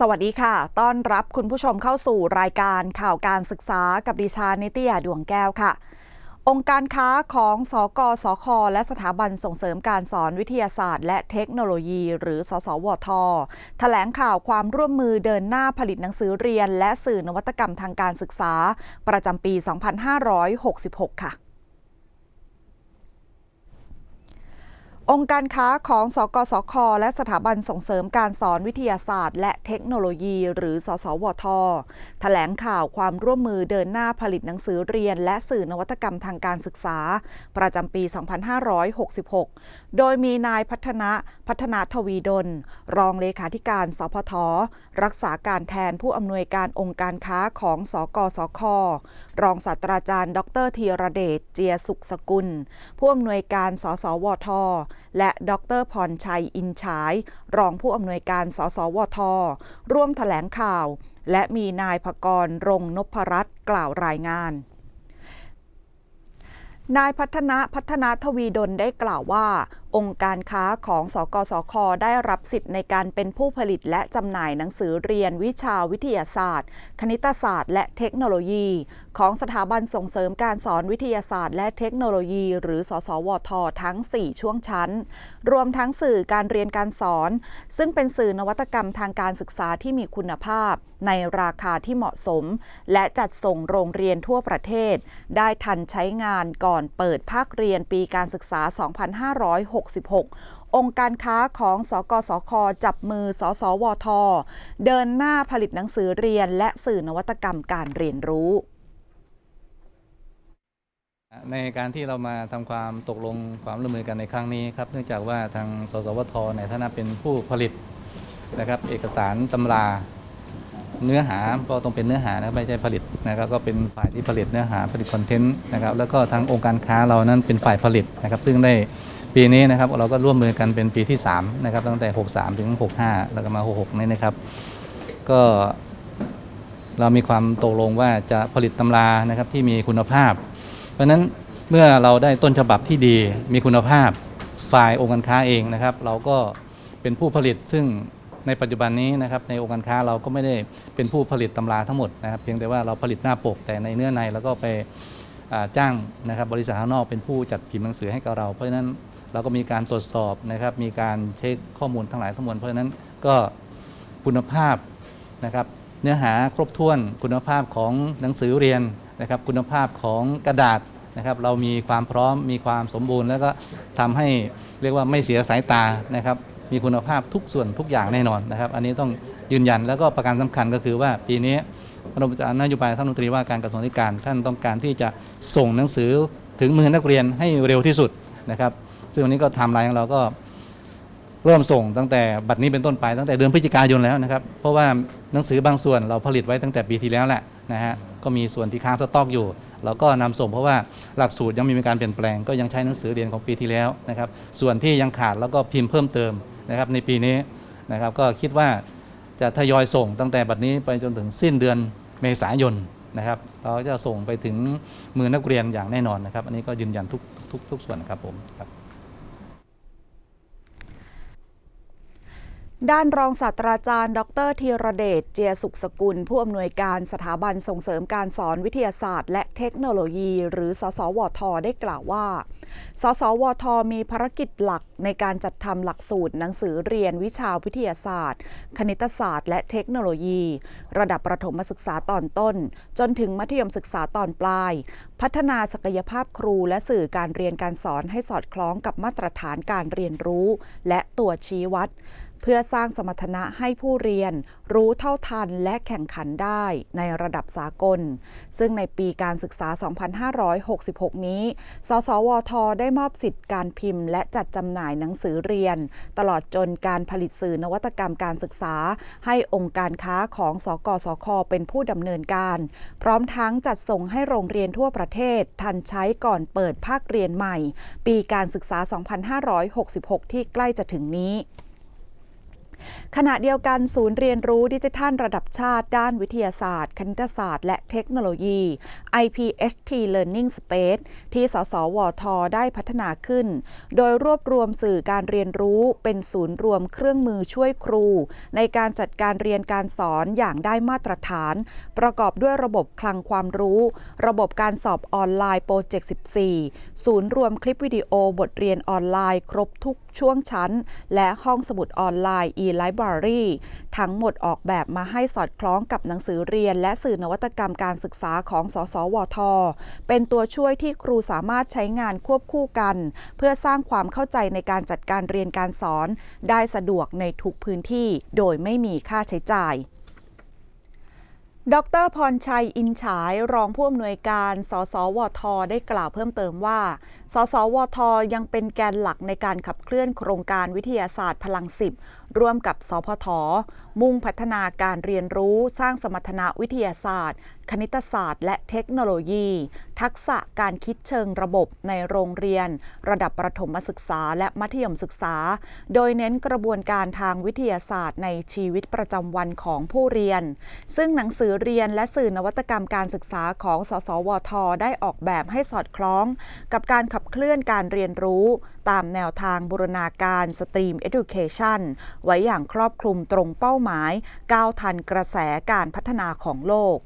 สวัสดีค่ะ ต้อนรับคุณผู้ชมเข้าสู่รายการข่าวการศึกษากับดิฉันนิตยาดวงแก้วค่ะ องค์การค้าของสกสค และสถาบันส่งเสริมการสอนวิทยาศาสตร์ และเทคโนโลยี หรือ สสวท แถลงข่าวความร่วมมือเดินหน้าผลิตหนังสือเรียน และสื่อนวัตกรรมทางการศึกษา ประจำปี 2566 ค่ะ องค์การค้าของสกสค และสถาบันส่งเสริมการสอนวิทยาศาสตร์ และเทคโนโลยี หรือสสวท แถลงข่าวความร่วมมือเดินหน้าผลิตหนังสือเรียน และสื่อนวัตกรรมทางการศึกษา ประจำปี 2566 โดยมีนายพัฒนะพัฒนาทวีดล รองเลขาธิการสพท รักษาการแทนผู้อำนวยการองค์การค้าของสกสค รองศาสตราจารย์ ดรธีรเดชเจียสุขสกุล ผู้อำนวยการสสวทและดรพรชัยอินฉาย รองผู้อำนวยการสสวท ร่วมถแถลงข่าว และมีนายภกรรงนพรัตน์กล่าวรายงานนายพัฒนะพัฒนาทวีดลได้กล่าวว่า องค์การค้าของสกสค ได้รับสิทธิ์ในการเป็นผู้ผลิตและจำหน่ายหนังสือเรียนวิชาวิทยาศาสตร์ คณิตศาสตร์ และเทคโนโลยี ของสถาบันส่งเสริมการสอนวิทยาศาสตร์ และเทคโนโลยี หรือ สสวท ทั้ง 4 ช่วงชั้น รวมทั้งสื่อการเรียนการสอน ซึ่งเป็นสื่อนวัตกรรมทางการศึกษาที่มีคุณภาพ ในราคาที่เหมาะสม และจัดส่งโรงเรียนทั่วประเทศ ได้ทันใช้งานก่อนเปิดภาคเรียนปีการศึกษา 256 2566 องค์การค้าของสกสคจับมือสสวท เดินหน้าผลิตหนังสือเรียน และสื่อนวัตกรรมการเรียนรู้ ในการที่เรามาทำความตกลงความร่วมมือกันในครั้งนี้ครับเนื่องจากว่าทางสสวทในฐานะเป็นผู้ผลิตนะครับเอกสารตำราเนื้อหาก็ต้องเป็นเนื้อหานะไม่ใช่ผลิตนะครับก็เป็นฝ่ายที่ผลิตเนื้อหาผลิตคอนเทนต์นะครับแล้วก็ทางองค์การค้าเรานั้นเป็นฝ่ายผลิตนะครับซึ่งได้ ปีนี้นะครับเราก็ร่วมมือกันเป็นปีที่3นะครับตั้งแต่ 63 ถึง 65 แล้วก็มา 66 นี่นะครับ ก็เรามีความตกลงว่าจะผลิตตำรานะครับที่มีคุณภาพ เพราะนั้นเมื่อเราได้ต้นฉบับที่ดีมีคุณภาพฝ่ายองค์การค้าเองนะครับ เราก็เป็นผู้ผลิตซึ่งในปัจจุบันนี้นะครับในองค์การค้าเราก็ไม่ได้เป็นผู้ผลิตตำราทั้งหมดนะครับ เพียงแต่ว่าเราผลิตหน้าปกแต่ในเนื้อในแล้วก็ไปจ้างนะครับบริษัทข้างนอกเป็นผู้จัดพิมพ์หนังสือให้กับเรา เพราะฉะนั้น เราก็มีการตรวจสอบนะครับ มีการเช็คข้อมูลทั้งหลายทั้งมวลเพราะฉะนั้นก็คุณภาพนะครับเนื้อหาครบถ้วนคุณภาพของหนังสือเรียนนะครับ คุณภาพของกระดาษนะครับ เรามีความพร้อมมีความสมบูรณ์ แล้วก็ทำให้เรียกว่าไม่เสียสายตานะครับ มีคุณภาพทุกส่วนทุกอย่างแน่นอนนะครับ อันนี้ต้องยืนยันแล้วก็ประการสำคัญก็คือว่าปีนี้พระบรมนโยบายท่านรัฐมนตรีว่าการกระทรวงศึกษาธิการท่านต้องการที่จะส่งหนังสือถึงมือนักเรียนให้เร็วที่สุดนะครับ ซึ่งวันนี้ก็ทำลายของเราก็เริ่มส่งตั้งแต่บัดนี้เป็นต้นไปตั้งแต่เดือนพฤศจิกายนแล้วนะครับ เพราะว่าหนังสือบางส่วนเราผลิตไว้ตั้งแต่ปีที่แล้วแหละนะฮะก็มีส่วนที่ค้างสต็อกอยู่ เราก็นำส่งเพราะว่าหลักสูตรยังมีการเปลี่ยนแปลง ก็ยังใช้หนังสือเรียนของปีที่แล้วนะครับ ส่วนที่ยังขาดแล้วก็พิมพ์เพิ่มเติมนะครับในปีนี้นะครับ ก็คิดว่าจะทยอยส่งตั้งแต่บัดนี้ไปจนถึงสิ้นเดือนเมษายนนะครับ เราจะส่งไปถึงมือนักเรียนอย่างแน่นอนนะครับ อันนี้ก็ยืนยันทุกทุกทุกส่วนครับผมครับ ด้านรองศาสตราจารย์ ดรธีรเดช เจียสุขสกุล ผู้อำนวยการสถาบันส่งเสริมการสอนวิทยาศาสตร์ และเทคโนโลยี หรือ สสวท ได้กล่าวว่า สสวท มีภารกิจหลักในการจัดทำหลักสูตรหนังสือเรียนวิชาวิทยาศาสตร์ คณิตศาสตร์ และเทคโนโลยี ระดับประถมศึกษาตอนต้น จนถึงมัธยมศึกษาตอนปลาย พัฒนาศักยภาพครูและสื่อการเรียนการสอนให้สอดคล้องกับมาตรฐานการเรียนรู้ และตัวชี้วัด เพื่อสร้างสมรรถนะให้ผู้เรียน รู้เท่าทันและแข่งขันได้ในระดับสากล ซึ่งในปีการศึกษา 2566 นี้ สสวท ได้มอบสิทธิ์การพิมพ์ และจัดจำหน่ายหนังสือเรียน ตลอดจนการผลิตสื่อนวัตกรรมการศึกษา ให้องค์การค้าของสกสคเป็นผู้ดำเนินการ พร้อมทั้งจัดส่งให้โรงเรียนทั่วประเทศ ทันใช้ก่อนเปิดภาคเรียนใหม่ ปีการศึกษา 2566 ที่ใกล้จะถึงนี้ ขณะเดียวกันศูนย์เรียนรู้ดิจิทัลระดับชาติ ด้านวิทยาศาสตร์ คณิตศาสตร์ และเทคโนโลยี IPHT Learning Space ที่สสวท ได้พัฒนาขึ้น โดยรวบรวมสื่อการเรียนรู้เป็นศูนย์รวมเครื่องมือช่วยครู ในการจัดการเรียนการสอนอย่างได้มาตรฐาน ประกอบด้วยระบบคลังความรู้ ระบบการสอบออนไลน์โปรเจกต์ 14 ศูนย์รวมคลิปวิดีโอบทเรียนออนไลน์ ครบทุกช่วงชั้น และห้องสมุดออนไลน์ e-library ทั้งหมดออกแบบมาให้สอดคล้องกับหนังสือเรียน และสื่อนวัตกรรมการศึกษาของสสวท เป็นตัวช่วยที่ครูสามารถใช้งานควบคู่กัน เพื่อสร้างความเข้าใจในการจัดการเรียนการสอน ได้สะดวกในทุกพื้นที่ โดยไม่มีค่าใช้จ่ายดรพรชัย อินฉาย รองผู้อำนวยการ สสวท ได้กล่าวเพิ่มเติมว่า สสวท ยังเป็นแกนหลักในการขับเคลื่อนโครงการวิทยาศาสตร์พลังสิบ ร่วมกับสพท มุ่งพัฒนาการเรียนรู้สร้างสมรรถนะวิทยาศาสตร์ คณิตศาสตร์ และเทคโนโลยี ทักษะการคิดเชิงระบบในโรงเรียน ระดับประถมศึกษาและมัธยมศึกษา โดยเน้นกระบวนการทางวิทยาศาสตร์ในชีวิตประจำวันของผู้เรียน ซึ่งหนังสือเรียนและสื่อนวัตกรรมการศึกษาของ สสวท ได้ออกแบบให้สอดคล้อง กับการขับเคลื่อนการเรียนรู้ ตามแนวทางบูรณาการ Stream Education ไว้อย่างครอบคลุมตรงเป้าหมายก้าวทันกระแสการพัฒนาของโลก